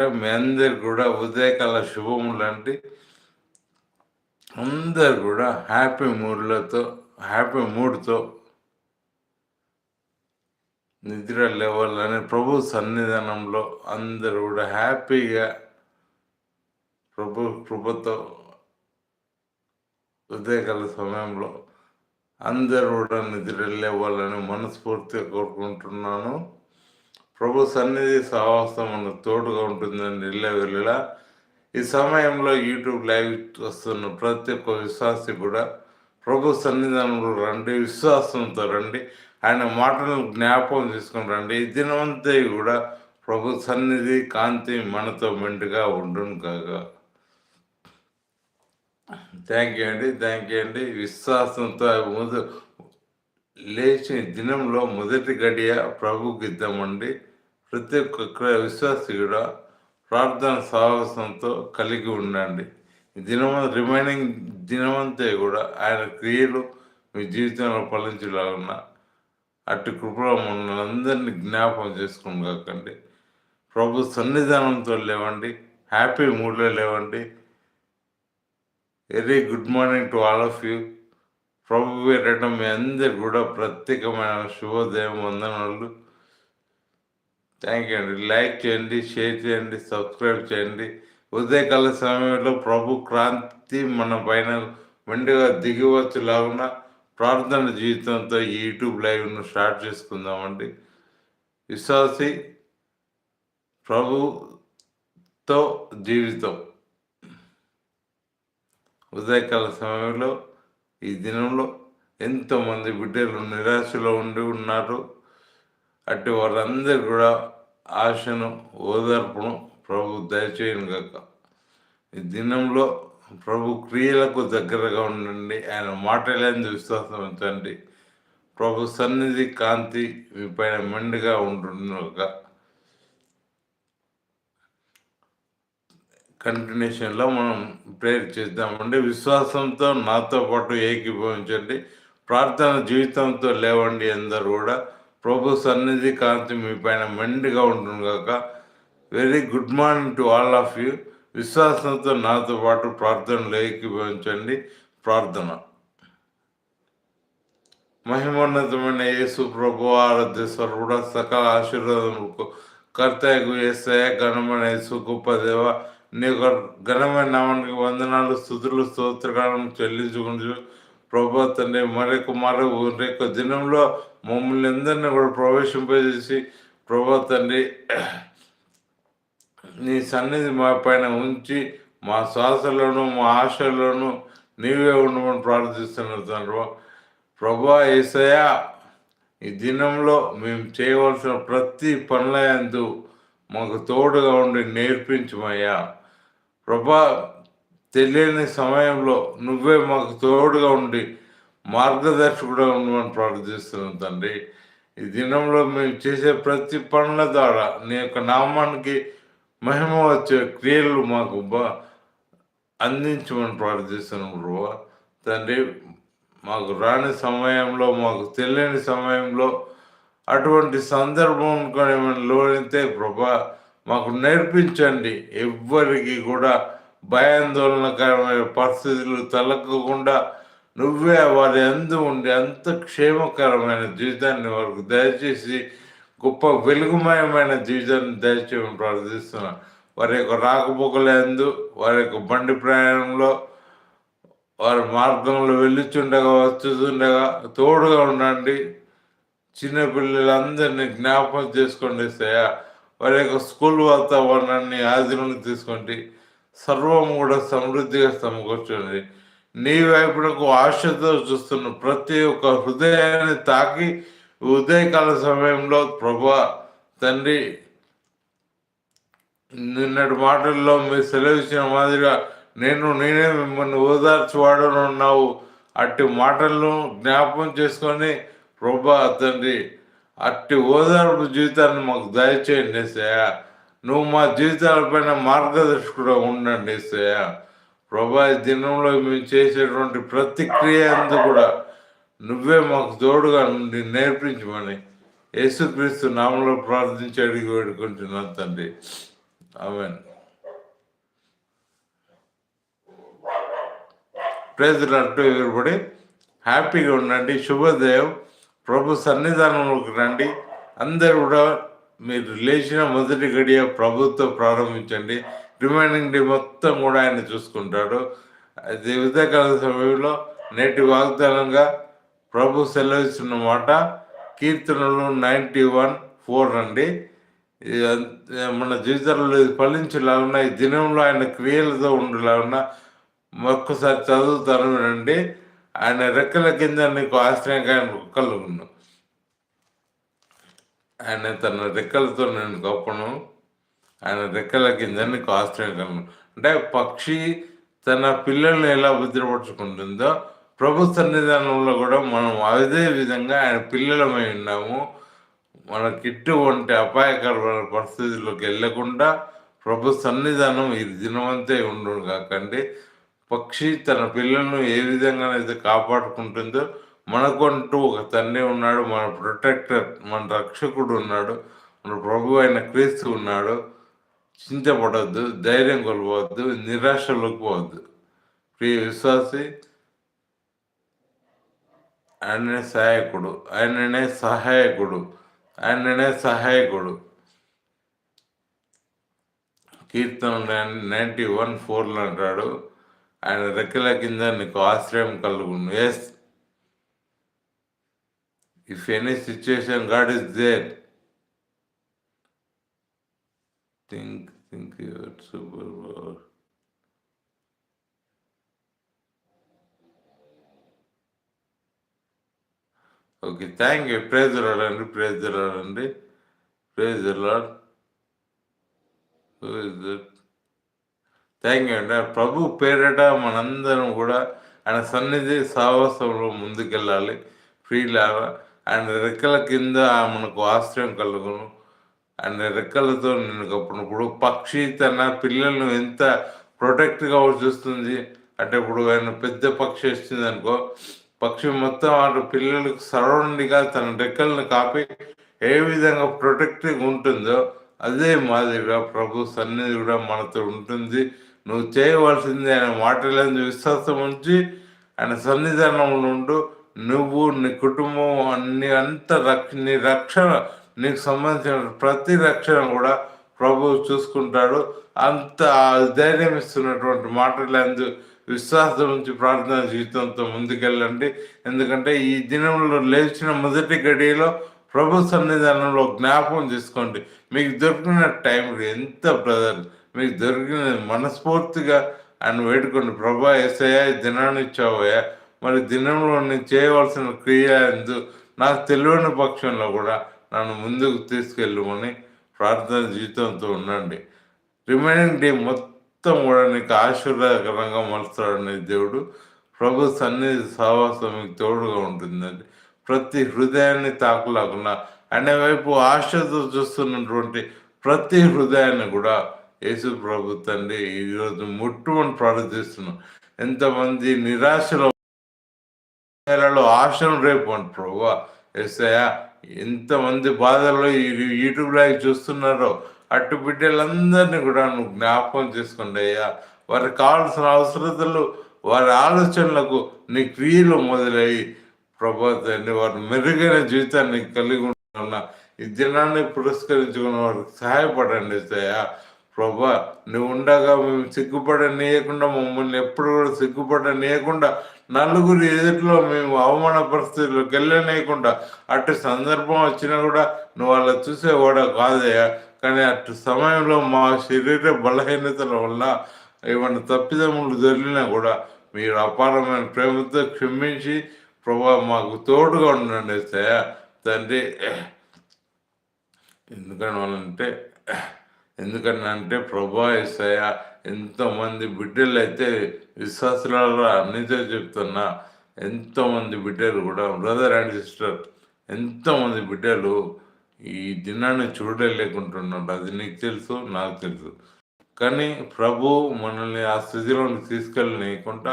మీ అందరు కూడా ఉదయకాల శుభములు అంటే అందరు కూడా హ్యాపీ మూడ్లతో హ్యాపీ మూడ్తో నిద్ర లేవాలని ప్రభు సన్నిధానంలో అందరూ కూడా హ్యాపీగా ప్రభు కృపతో ఉదయకాల సమయంలో అందరూ కూడా నిద్ర లేవాలని మనస్ఫూర్తిగా కోరుకుంటున్నాను. ప్రభు సన్నిధి సహవాసం మన తోడుగా ఉంటుందని వెళ్ళే వెళ్ళలా ఈ సమయంలో యూట్యూబ్ లైవ్ వస్తున్న ప్రతి ఒక్క విశ్వాసి కూడా ప్రభు సన్నిధానంలో రండి విశ్వాసంతో రండి ఆయన మాటలను జ్ఞాపకం తీసుకుని రండి. ఈ దినమంతా కూడా ప్రభు సన్నిధి కాంతి మనతో మెండుగా ఉండును కాగా థ్యాంక్ యూ అండి థ్యాంక్ యూ అండి. విశ్వాసంతో ముద లేచిన దినంలో మొదటి గడియ ప్రభుకి ఇద్దామండి. ప్రతి ఒక్క విశ్వాసి కూడా ప్రార్థన సాహసంతో కలిగి ఉండండి. దినమ దినం రిమైనింగ్ దినమంతా కూడా ఆయన క్రియలు మీ జీవితంలో ఫలించలాగున్నా అటు కృపలో మనందరినీ జ్ఞాపకం చేసుకుని కాకండి ప్రభు సన్నిధానంతో లేవండి. హ్యాపీ మూడ్లో లేవండి. Very good morning to all of you. ప్రభు పేరట మీ అందరు కూడా ప్రత్యేకమైన శుభోదయం వందనాలు. థ్యాంక్ యూ అండి లైక్ చేయండి షేర్ చేయండి సబ్స్క్రైబ్ చేయండి. ఉదయకాల సమయంలో ప్రభు క్రాంతి మన పైన మెండుగా దిగివచ్చులాగున ప్రార్థన జీవితంతో ఈ యూట్యూబ్ లైవ్ను స్టార్ట్ చేసుకుందామండి. విశ్వాసి ప్రభుతో జీవితం. ఉదయకాల సమయంలో ఈ దినంలో ఎంతోమంది బిడ్డలు నిరాశలో ఉండి ఉన్నారు. అటు వారందరూ కూడా ఆశను ఓదార్పును ప్రభు దయచేయను కాక ఈ దినంలో ప్రభు క్రియలకు దగ్గరగా ఉండండి. ఆయన మాటలేని విశ్వాసం ఉంచండి. ప్రభు సన్నిధి కాంతి మీ పైన మెండుగా ఉంటుండగా కంటిన్యూషన్లో మనం ప్రేర్ చేద్దామండి. విశ్వాసంతో నాతో పాటు ఏకీభవించండి. ప్రార్థన జీవితంతో లేవండి అందరు కూడా. ప్రభు సన్నిధి కాంతి మీ పైన మెండుగా ఉంటుంది కాక very good morning to all of you విశ్వాసంతో నాతో పాటు ప్రార్థనలు ఏకీభవించండి ప్రార్థన. మహిమోన్నతమైన యేసు ప్రభు ఆరాధ్య స్వరుడ సకల ఆశీర్వాదములకు కర్తయ్యకు ఏసయ ఘనమైన యేసు గొప్ప దేవ నీకు ఘనమైన నామానికి వందనాలు స్థుతులు స్తోత్రకాలను చెల్లించుకుంటూ ప్రభా తండ్రి మరొక మరొక దినంలో మమ్మల్ని అందరినీ కూడా ప్రవేశింపజేసి ప్రభా తండ్రి నీ సన్నిధి మా పైన ఉంచి మా శ్వాసలోను మా ఆశలోను నీవే ఉండమని ప్రార్థిస్తున్నాను తండ్రి. ప్రభా ఏసయ ఈ దినంలో మేము చేయవలసిన ప్రతి పనులందు మాకు తోడుగా ఉండి నేర్పించమయ్యా. ప్రభా తెలియని సమయంలో నువ్వే మాకు తోడుగా ఉండి మార్గదర్శకుడు ఉండమని ప్రార్థిస్తున్నాం తండ్రి. ఈ దినంలో మేము చేసే ప్రతి పనుల ద్వారా నీ యొక్క నామానికి మహిమ వచ్చే క్రియలు మాకు బా అందించమని ప్రార్థిస్తున్నాం ప్రభా. తండ్రి మాకు రాని సమయంలో మాకు తెలియని సమయంలో అటువంటి సందర్భం ఏమైనా లోనితే ప్రభా మాకు నేర్పించండి. ఎవ్వరికి కూడా భయాందోళనకరమైన పరిస్థితులు తలకకుండా నువ్వే వారి అందు ఉండి అంత క్షేమకరమైన జీవితాన్ని వారికి దయచేసి గొప్ప వెలుగుమయమైన జీవితాన్ని దయచేయమని ప్రార్థిస్తున్నా. వారి యొక్క రాకపోకలందు వారి యొక్క బండి ప్రయాణంలో వారి మార్గంలో వెళ్ళుచుండగా వస్తుండగా తోడుగా ఉండండి. చిన్నపిల్లలందరినీ జ్ఞాపకం చేసుకోండి సయా వారి యొక్క స్కూల్ వాతావరణాన్ని ఆధీనంలో తీసుకోండి సర్వం కూడా సమృద్ధిగా సమకూర్చండి నీ వైపునకు ఆశతో చూస్తున్న ప్రతి ఒక్క హృదయాన్ని తాకి ఉదయకాల సమయంలో ప్రభా తండ్రి నిన్నటి మాటల్లో మీరు సెలవిచ్చిన మాదిరిగా నేను నేనే మిమ్మల్ని ఓదార్చువాడను ఉన్నావు అట్టి మాటలను జ్ఞాపకం చేసుకొని ప్రభా తండ్రి అట్టి ఓదార్పు జీవితాన్ని మాకు దయచేయండి సయా నువ్వు మా జీవితాలపైన మార్గదర్శకుడు ఉండండి సయా ప్రభా దినంలో మేము చేసేటువంటి ప్రతిక్రియ అందు కూడా నువ్వే మాకు తోడుగా నుండి నేర్పించమని యేసుక్రీస్తు నామంలో ప్రార్థించి అడిగి వేడుకుంటున్నాను తండ్రి. ఆమెన్. ప్రేజ్ అట్టు ఎదురుపడి హ్యాపీగా ఉండండి. శుభోదయం. ప్రభు సన్నిధానంలోకి రండి. అందరు కూడా మీరు లేచిన మొదటి గడియ ప్రభుత్వం ప్రారంభించండి. రిమైనింగ్ డే మొత్తం కూడా ఆయన చూసుకుంటాడు. అది ఉదయకాల సమయంలో నేటి వాగ్దానంగా ప్రభు సెలవిస్తున్న మాట కీర్తనలు నైంటీ వన్ ఫోర్ అండి. మన జీవితంలో ఇది ఫలించేలాగున్నా ఈ దినంలో ఆయన క్రియలతో ఉండేలాగున్న ఒక్కసారి చదువుతాను వినండి. ఆయన రెక్కల కింద నీకు ఆశ్రయంగా కలుగును ఆయన తన రెక్కలతో నేను గొప్పను ఆయన రెక్కల కింద నీకు ఆశ్రయం అంటే పక్షి తన పిల్లల్ని ఎలా భద్రపరుచుకుంటుందో ప్రభు సన్నిధానంలో కూడా మనం అదే విధంగా ఆయన పిల్లలమై ఉన్నాము. మనకి ఇటువంటి అపాయకరమైన పరిస్థితుల్లోకి వెళ్ళకుండా ప్రభు సన్నిధానం ఈ దినమంతే ఉండు కాకండి. పక్షి తన పిల్లలను ఏ విధంగా అయితే కాపాడుకుంటుందో మనకంటూ ఒక తండ్రి ఉన్నాడు మన ప్రొటెక్టర్ మన రక్షకుడు ఉన్నాడు మన ప్రభు అయిన క్రీస్తు ఉన్నాడు. చింతపడద్దు ధైర్యం కోల్పోవద్దు నిరాశలోకి పోవద్దు. ప్రియ విశ్వాసి ఆయననే సహాయకుడు ఆయననే సహాయకుడు ఆయననే సహాయకుడు. కీర్తన నైంటీ వన్ ఫోర్లో అంటాడు. ఆయన రెక్కల కింద నీకు ఆశ్రయం కలుగును. Yes if any situation God is there think think your super power okay thank you praise రాడండి praise రాడండి ప్రేజ్ రాడ్ థ్యాంక్ యూ అండి ప్రభు పేరట మనందరం కూడా ఆయన సన్నిధి సాహసంలో ముందుకెళ్ళాలి. ఫ్రీ లాగా. ఆయన రెక్కల కింద మనకు ఆశ్రయం కలుగును. ఆయన రెక్కలతో నేను కప్పినప్పుడు పక్షి తన పిల్లలను ఎంత ప్రొటెక్ట్గా చూస్తుంది అంటే ఇప్పుడు ఆయన పెద్ద పక్షి వచ్చింది అనుకో పక్షి మొత్తం అటు పిల్లలకు సరౌండింగ్గా తన రెక్కలను కాపి ఏ విధంగా ప్రొటెక్టివ్గా ఉంటుందో అదే మాదిరిగా ప్రభు సన్నిధి కూడా మనతో ఉంటుంది. నువ్వు చేయవలసింది ఆయన మాటలందు విశ్వాసం ఉంచి ఆయన సన్నిధానంలో ఉండు. నువ్వు నీ కుటుంబం అన్ని అంత రక్ష నీ రక్షణ నీకు సంబంధించిన ప్రతి రక్షణ కూడా ప్రభు చూసుకుంటాడు. అంత ధైర్యం ఇస్తున్నటువంటి మాటలందు విశ్వాసం నుంచి ప్రార్థన జీవితంతో ముందుకెళ్ళండి. ఎందుకంటే ఈ దినంలో లేచిన మొదటి గడియలో ప్రభు సన్నిధానంలో జ్ఞాపకం చేసుకోండి మీకు దొరికిన టైం ఎంత బ్రదర్? మీకు దొరికిన మనస్ఫూర్తిగా ఆయన వేడుకోండి. ప్రభా ఎస్ఐయా దినాన్ని ఇచ్చావయ్యా. మరి దినంలో నేను చేయవలసిన క్రియ ఎందు నాకు తెలియని పక్షంలో కూడా నన్ను ముందుకు తీసుకెళ్ళమని ప్రార్థన జీవితంతో ఉండండి. రిమైనింగ్ డే మొత్తం కూడా నీకు ఆశీర్వాదకరంగా మలుస్తాడని దేవుడు ప్రభు సన్నిధి సహవాసం మీకు తోడుగా ఉంటుందండి. ప్రతి హృదయాన్ని తాకులాకుండా అనే వైపు ఆశతో చూస్తున్నటువంటి ప్రతి హృదయాన్ని కూడా యేసు ప్రభు తండ్రి ఈరోజు ముట్టుమని ప్రార్థిస్తున్నాం. ఎంతమంది నిరాశలో నెలలో ఆశను రేపు అంట ప్రభు. ఎస్ఐయా ఎంతమంది బాధల్లో యూట్యూబ్ లైవ్ చూస్తున్నారో అటు బిడ్డలందరినీ కూడా నువ్వు జ్ఞాపకం చేసుకోండి అయ్యా. వారికి కావాల్సిన అవసరతలు వారి ఆలోచనలకు నీ క్రియలు మొదలయ్యి. ప్రభా వారి మెరుగైన జీవితాన్ని కలిగి ఉంటున్న ఈ దినాన్ని పురస్కరించుకున్న వారికి సహాయపడండి సయ్యా ప్రభా నువ్వు ఉండగా మేము సిగ్గుపడనీయకుండా మమ్మల్ని ఎప్పుడు కూడా సిగ్గుపడనీయకుండా నలుగురు ఎదుటిలో మేము అవమాన పరిస్థితుల్లోకి వెళ్ళనీయకుండా అటు సందర్భం వచ్చినా కూడా నువ్వు అలా చూసేవాడు కాదయ్యా. కానీ అటు సమయంలో మా శరీర బలహీనతల వల్ల ఏమైనా తప్పిదములు జరిగినా కూడా మీరు అపారమైన ప్రేమతో క్షమించి ప్రభా మాకు తోడుగా ఉండండి సయ తండ్రి ఎందుకని వాళ్ళంటే ఎందుకనంటే ప్రభా ఇసయ ఎంతోమంది బిడ్డలు అయితే విశ్వాసాలలో నీతో చెప్తున్నా ఎంతోమంది బిడ్డలు కూడా బ్రదర్ అండ్ సిస్టర్ ఎంతోమంది బిడ్డలు ఈ దినాన్ని చూడలేకుంటున్నారు. అది నీకు తెలుసు నాకు తెలుసు. కానీ ప్రభు మనల్ని ఆ స్థితిలోకి తీసుకెళ్ళనీయకుండా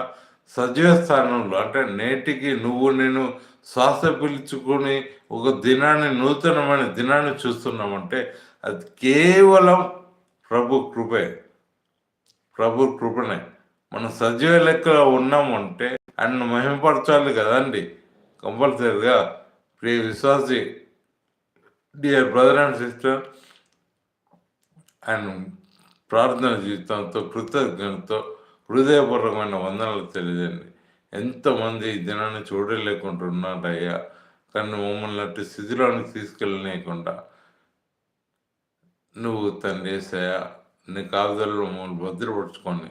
సజీవ స్థానంలో అంటే నేటికి నువ్వు నేను శ్వాస పిలుచుకుని ఒక దినాన్ని నూతనమైన దినాన్ని చూస్తున్నామంటే అది కేవలం ప్రభు కృపే. ప్రభు కృపనే. మనం సజీవ లెక్కలో ఉన్నామంటే ఆయన మహిమపరచాలి కదండి. కంపల్సరీగా. ప్రియ విశ్వాసి డియర్ బ్రదర్ అండ్ సిస్టర్ ఆయన ప్రార్థన జీవితంతో కృతజ్ఞతతో హృదయపూర్వకమైన వందనలు తెలియజేయండి. ఎంతమంది ఈ దినాన్ని చూడలేకుంటున్నారయ్యా? కానీ మమ్మల్ని అట్టి స్థితిలోనికి తీసుకెళ్ళలేకుండా నువ్వు తండ్రి చేసాయా నీ కాగుదలలో మమ్మల్ని భద్రపరుచుకొని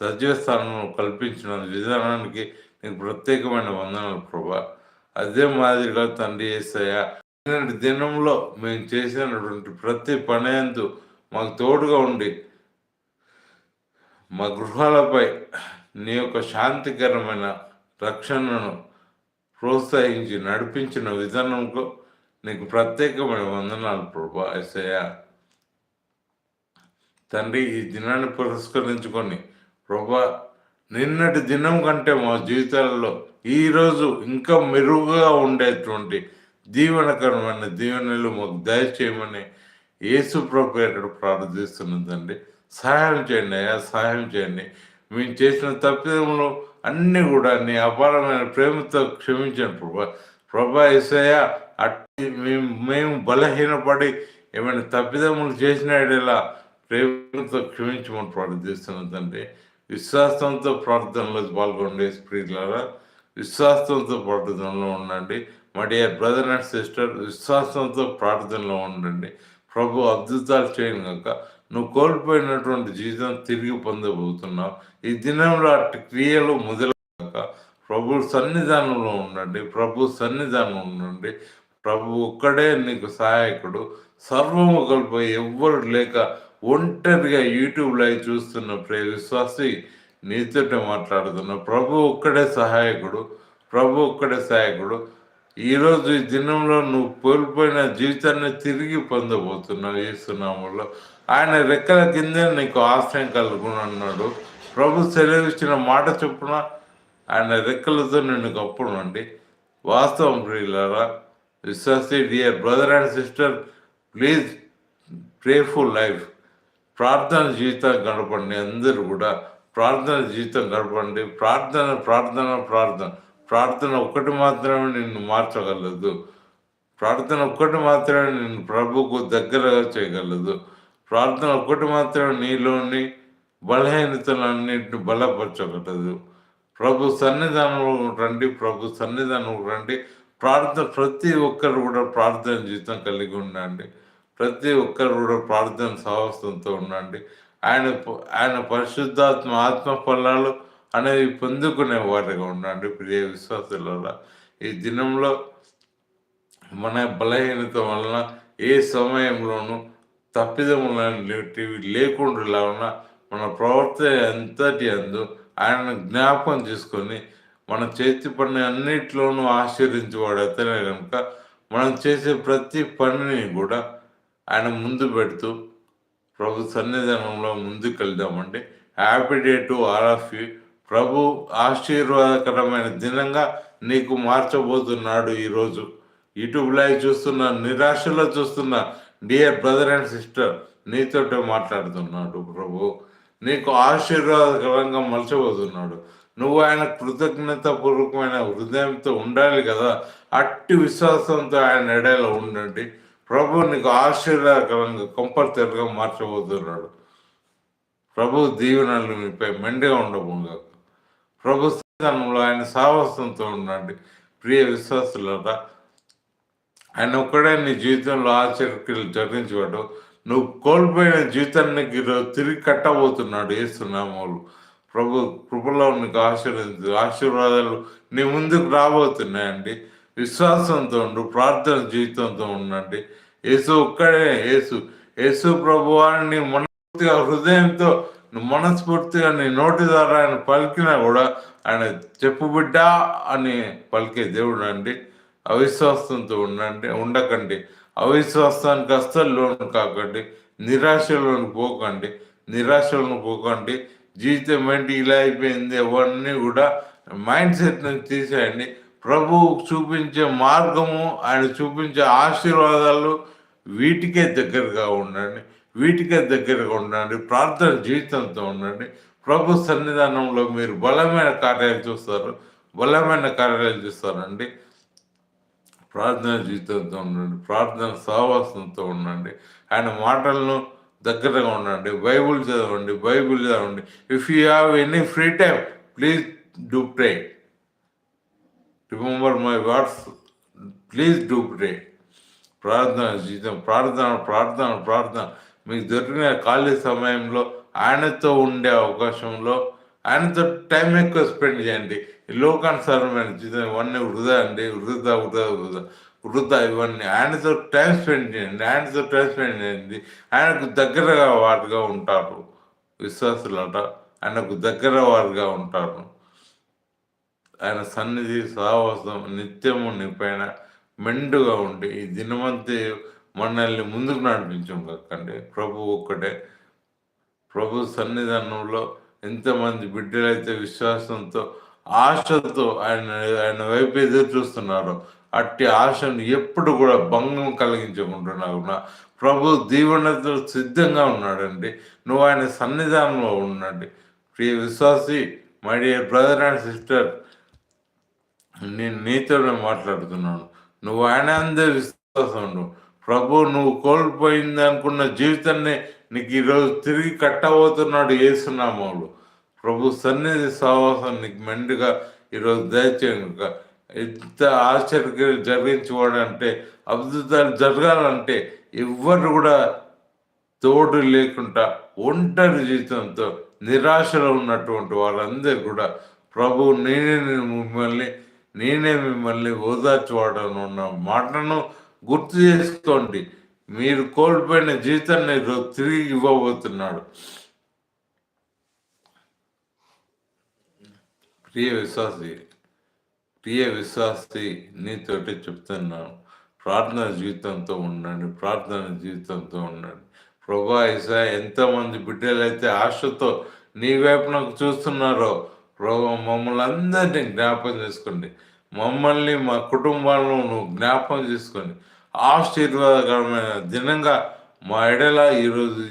సజీవ స్థానంలో కల్పించిన విధానానికి నీకు ప్రత్యేకమైన వందనాలు ప్రభా. అదే మాదిరిగా తండ్రి చేసాయా నిన్నటి దినంలో మేము చేసినటువంటి ప్రతి పనేందు మాకు తోడుగా ఉండి మా గృహాలపై నీ యొక్క శాంతికరమైన రక్షణను ప్రోత్సహించి నడిపించిన విధానంకు నీకు ప్రత్యేకమైన వందనాలు ప్రభా ఎసయ్య తండ్రి ఈ దినాన్ని పురస్కరించుకొని ప్రభా నిన్నటి దినం కంటే మా జీవితాలలో ఈరోజు ఇంకా మెరుగుగా ఉండేటువంటి దీవెనకరమైన దీవెనలు మాకు దయచేయమని యేసు ప్రభు ప్రార్థిస్తున్నదండి సహాయం చేయండి అయ్యా సహాయం చేయండి. మేము చేసిన తప్పిదములు అన్నీ కూడా నీ అపారమైన ప్రేమతో క్షమించాను ప్రభా. ప్రభా ఎసయ్య అట్టి మేము మేము బలహీనపడి ఏమైనా తప్పిదములు చేసినాడేలా ప్రేమతో క్షమించమని ప్రార్థిస్తున్నాం తండ్రి. విశ్వాసంతో ప్రార్థనలో పాల్గొండే స్త్రీలారా. విశ్వాసంతో ప్రార్థనలో ఉండండి. మా డియర్ బ్రదర్ అండ్ సిస్టర్ విశ్వాసంతో ప్రార్థనలో ఉండండి. ప్రభు అద్భుతాలు చేయను కనుక నువ్వు కోల్పోయినటువంటి జీవితం తిరిగి పొందబోతున్నావు. ఈ దినంలో అటు క్రియలు మొదలక ప్రభు సన్నిధానంలో ఉండండి. ప్రభు సన్నిధానం ఉండండి. ప్రభు ఒక్కడే నీకు సహాయకుడు. సర్వము కోల్పోయి ఎవ్వరు లేక ఒంటరిగా యూట్యూబ్లో చూస్తున్న ప్రే విశ్వాసి నీతోటే మాట్లాడుతున్నా. ప్రభు ఒక్కడే సహాయకుడు. ప్రభు ఒక్కడే సహాయకుడు. ఈరోజు ఈ దినంలో నువ్వు కోల్పోయిన జీవితాన్ని తిరిగి పొందబోతున్నావు. ఏసునామంలో ఆయన రెక్కల కింద నీకు ఆశ్రయం కలుగును అన్నాడు ప్రభు సెలవిచ్చిన మాట చొప్పున ఆయన రెక్కలతో నిన్ను కప్పునండి వాస్తవం ప్రియులారా విశ్వాసి dear brother and sister please prayerful life. ప్రార్థన జీవితం గడపండి. అందరూ కూడా ప్రార్థన జీవితం గడపండి. ప్రార్థన ప్రార్థన ప్రార్థన. ప్రార్థన ఒక్కటి మాత్రమే నిన్ను మార్చగలదు. ప్రార్థన ఒక్కటి మాత్రమే నిన్ను ప్రభుకు దగ్గరగా చేయగలదు. ప్రార్థన ఒక్కటి మాత్రమే నీలోని బలహీనతలన్నింటిని బలపరచగలదు. ప్రభు సన్నిధానంలో రండి ప్రభు సన్నిధానం రండి. ప్రార్థన ప్రతి ఒక్కరు కూడా ప్రార్థన జీవితం కలిగి ఉండండి. ప్రతి ఒక్కరు కూడా ప్రార్థన సాహసంతో ఉండండి. ఆయన ఆయన పరిశుద్ధాత్మ ఆత్మ ఫలాలు అనేవి పొందుకునే వారిగా ఉండండి ప్రియ విశ్వాసుల ఈ దినంలో మన బలహీనత వలన ఏ సమయంలోనూ తప్పిదములనేటివి లేకుండా ఉన్న మన ప్రవర్తన ఎంతటి అందు ఆయన జ్ఞాపకం చేసుకొని మన చేతి పని అన్నిట్లోనూ ఆశ్చర్యించేవాడు అతనే కనుక మనం చేసే ప్రతి పనిని కూడా ఆయన ముందు పెడుతూ ప్రభు సన్నిధానంలో ముందుకు వెళ్దామండి happy day to all of you ప్రభు ఆశీర్వాదకరమైన దినంగా నీకు మార్చబోతున్నాడు ఈరోజు. యూట్యూబ్ లైవ్ చూస్తున్న నిరాశలో చూస్తున్న డియర్ బ్రదర్ అండ్ సిస్టర్ నీతోటే మాట్లాడుతున్నాడు ప్రభు. నీకు ఆశీర్వాదకరంగా మలచబోతున్నాడు. నువ్వు ఆయన కృతజ్ఞత పూర్వకమైన హృదయంతో ఉండాలి కదా. అట్టి విశ్వాసంతో ఆయన ఎడేలా ఉండండి. ప్రభు నీకు ఆశీర్వాదకరంగా కంపల్సరిగా మార్చబోతున్నాడు. ప్రభు దీవెనలు మీపై మెండుగా ఉండబోగా. ప్రభు స్థానంలో ఆయన సాహసంతో ఉండండి. ప్రియ విశ్వాసులరా ఆయన ఒక్కడే నీ జీవితంలో ఆశ్చర్యక్రియలు జరిగించేవాడు. నువ్వు కోల్పోయిన జీవితాన్ని తిరిగి కట్టబోతున్నాడు ఏసునామాలు ప్రభు కృపలో నీకు ఆశీర్వదించు ఆశీర్వాదాలు నీ ముందుకు రాబోతున్నాయండి. విశ్వాసంతో ఉండు ప్రార్థన జీవితంతో ఉండండి. యేసు ఒక్కడే యేసు యేసు ప్రభు అని మనస్ఫూర్తిగా హృదయంతో మనస్ఫూర్తిగా నీ నోటి ద్వారా ఆయన పలికినా కూడా ఆయన చెప్పు బిడ్డ అని పలికే దేవుడు అండి. అవిశ్వాసంతో ఉండండి ఉండకండి. అవిశ్వాసానికి అస్సలు లోను కాకండి. నిరాశలోని పోకండి. నిరాశలను పోకండి. జీవితం ఏంటి? ఇలా అయిపోయింది. అవన్నీ కూడా మైండ్ సెట్ నుంచి తీసేయండి. ప్రభువు చూపించే మార్గము ఆయన చూపించే ఆశీర్వాదాలు వీటికే దగ్గరగా ఉండండి. వీటికే దగ్గరగా ఉండండి. ప్రార్థన జీవితంతో ఉండండి. ప్రభు సన్నిధానంలో మీరు బలమైన కార్యాలు చూస్తారు. బలమైన కార్యాలు చూస్తారండి. ప్రార్థన జీవితంతో ఉండండి ప్రార్థన సహవాసంతో ఉండండి. ఆయన మాటలను దగ్గరగా ఉండండి బైబుల్ చదవండి బైబుల్ చదవండి. If you have any free time please do pray remember my words please do pray ప్రార్థన జీవితం ప్రార్థన ప్రార్థన ప్రార్థన. మీకు దొరికిన ఖాళీ సమయంలో ఆయనతో ఉండే అవకాశంలో ఆయనతో టైం ఎక్కువ స్పెండ్ చేయండి. ఈ లోకానుసారమైన ఇవన్నీ వృధా అండి. వృధా వృధా వృధా వృధా ఇవన్నీ. ఆయనతో టైం స్పెండ్ చేయండి. ఆయనతో టైం స్పెండ్ చేయండి. ఆయనకు దగ్గరగా వారుగా ఉంటారు. విశ్వాసులట. ఆయనకు దగ్గర వారుగా ఉంటారు. ఆయన సన్నిధి సహవాసం నిత్యము నీ పైన మెండుగా ఉండి ఈ దినమంతే మనల్ని ముందుకు నడిపించాం కక్కండి ప్రభు ఒక్కటే. ప్రభు సన్నిధానంలో ఎంతమంది బిడ్డలైతే విశ్వాసంతో ఆశతో ఆయన ఆయన వైపు ఎదురు చూస్తున్నారో అట్టి ఆశను ఎప్పుడు కూడా భంగం కలిగించకుంటున్నావు. ప్రభు దీవెనతో సిద్ధంగా ఉన్నాడండి. నువ్వు ఆయన సన్నిధానంలో ఉండండి. ప్రియ విశ్వాసి my dear brother and sister నేను నీతోనే మాట్లాడుతున్నాను. నువ్వు ఆయన అందే విశ్వాసం నువ్వు ప్రభు నువ్వు కోల్పోయింది అనుకున్న జీవితాన్ని నీకు ఈరోజు తిరిగి కట్టబోతున్నాడు ఏసునామాలు ప్రభు సన్నిధి సహవాసం నీకు మెండుగా ఈరోజు దయచేయండి ఎంత ఆశ్చర్య జరిగించుకోవాలంటే అద్భుతాలు జరగాలంటే ఎవ్వరు కూడా తోడు లేకుండా ఒంటరి జీవితంతో నిరాశలో ఉన్నటువంటి వాళ్ళందరూ కూడా ప్రభు నేనే మిమ్మల్ని నేనే మిమ్మల్ని ఓదార్చువాడను ఉన్న మాటను గుర్తు చేసుకోండి. మీరు కోల్పోయిన జీవితాన్ని తిరిగి ఇవ్వబోతున్నాడు. ప్రియ విశ్వాసి ప్రియ విశ్వాసి నీతోటి చెప్తున్నాను. ప్రార్థన జీవితంతో ఉండండి ప్రార్థన జీవితంతో ఉండండి. ప్రభా ఇసా ఎంతమంది బిడ్డలైతే ఆశతో నీ వైపు నాకు చూస్తున్నారో ప్రభా మమ్మల్ని అందరినీ జ్ఞాపం చేసుకోండి. మమ్మల్ని మా కుటుంబాలను నువ్వు జ్ఞాపం చేసుకొని ఆశీర్వాదకరమైన దినంగా మా ఎడల ఈరోజు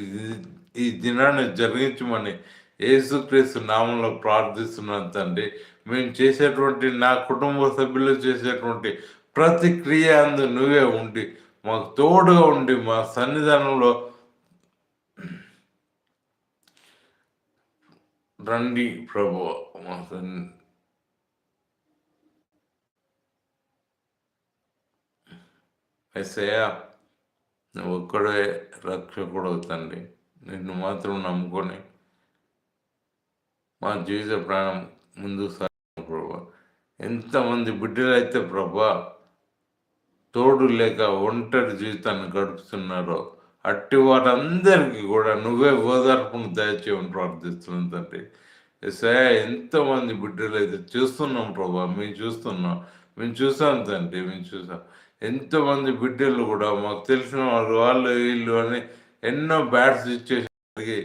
ఈ దినాన్ని జరిగించమని యేసుక్రీస్తు నామంలో ప్రార్థిస్తున్నాను తండ్రి. మేము చేసేటువంటి నా కుటుంబ సభ్యులు చేసేటువంటి ప్రతి క్రియ అందు నువ్వే ఉండి మాకు తోడుగా ఉండి మా సన్నిధానంలో రండి ప్రభు మా సన్ని ఎస్ఐయా నువ్వు ఒక్కడే రక్షకుడు తండ్రి. నిన్ను మాత్రం నమ్ముకొని మా జీవిత ప్రాణం ముందు సాగిన ప్రభా. ఎంతమంది బిడ్డలైతే ప్రభా తోడు లేక ఒంటరి జీవితాన్ని గడుపుతున్నారో అట్టి వారందరికీ కూడా నువ్వే ఓదార్పును దయచేయమని ప్రార్థిస్తున్నాం తండ్రి. ఎస్ఐ ఎంతమంది బిడ్డలు అయితే చూస్తున్నాం ప్రభా మేము చూస్తున్నాం. మేము చూసాం తండ్రి మేము చూసాం. ఎంతోమంది బిడ్డలు కూడా మాకు తెలిసిన వాళ్ళు వాళ్ళు వీళ్ళు అని ఎన్నో బ్యాడ్ సిచ్యువేషన్కి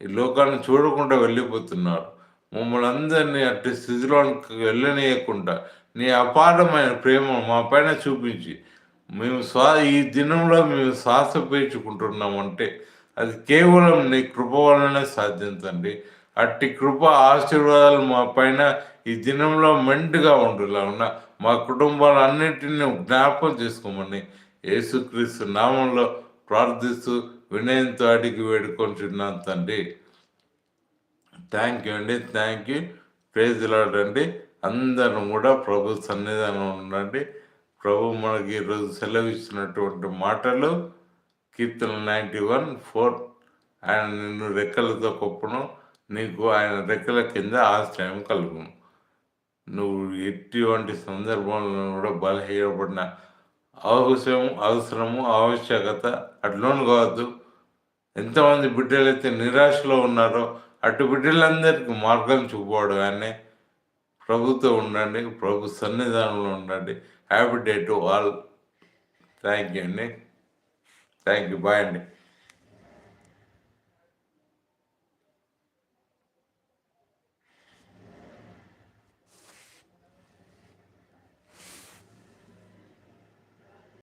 ఈ లోకాన్ని చూడకుండా వెళ్ళిపోతున్నారు. మమ్మల్ని అందరినీ అట్టి స్థితిలోకి వెళ్ళనీయకుండా నీ అపారమైన ప్రేమ మా పైన చూపించి మేము స్వా ఈ దినంలో మేము శ్వాస పీల్చుకుంటున్నామంటే అది కేవలం నీ కృప వలనే సాధ్యంతండి అట్టి కృప ఆశీర్వాదాలు మా పైన ఈ దినంలో మెండుగా ఉండులా ఉన్న మా కుటుంబాలన్నింటినీ జ్ఞాపకం చేసుకోమని యేసుక్రీస్తు నామంలో ప్రార్థిస్తూ వినయంతో అడిగి వేడుకొంటున్నాను తండ్రి. థ్యాంక్ యూ అండి. థ్యాంక్ యూ ప్రేజ్ లాడండి అందరం కూడా ప్రభు సన్నిధానం ఉండండి. ప్రభు మనకి ఈరోజు సెలవు ఇచ్చినటువంటి మాటలు కీర్తన నైంటీ వన్ ఫోర్. ఆయన నిన్ను రెక్కలతో కొప్పును. నీకు ఆయన రెక్కల కింద ఆశ్రయం కలుగును. నువ్వు ఎటువంటి సందర్భంలో కూడా బలహీనపడిన అవసరం అవసరము ఆవశ్యకత అట్లోను కావద్దు ఎంతమంది బిడ్డలైతే నిరాశలో ఉన్నారో అటు బిడ్డలందరికీ మార్గం చూపడం కానీ ప్రభుతో ఉండండి ప్రభు సన్నిధానంలో ఉండండి. Happy day to all thank you అండి. థ్యాంక్ యూ బాయ్ అండి.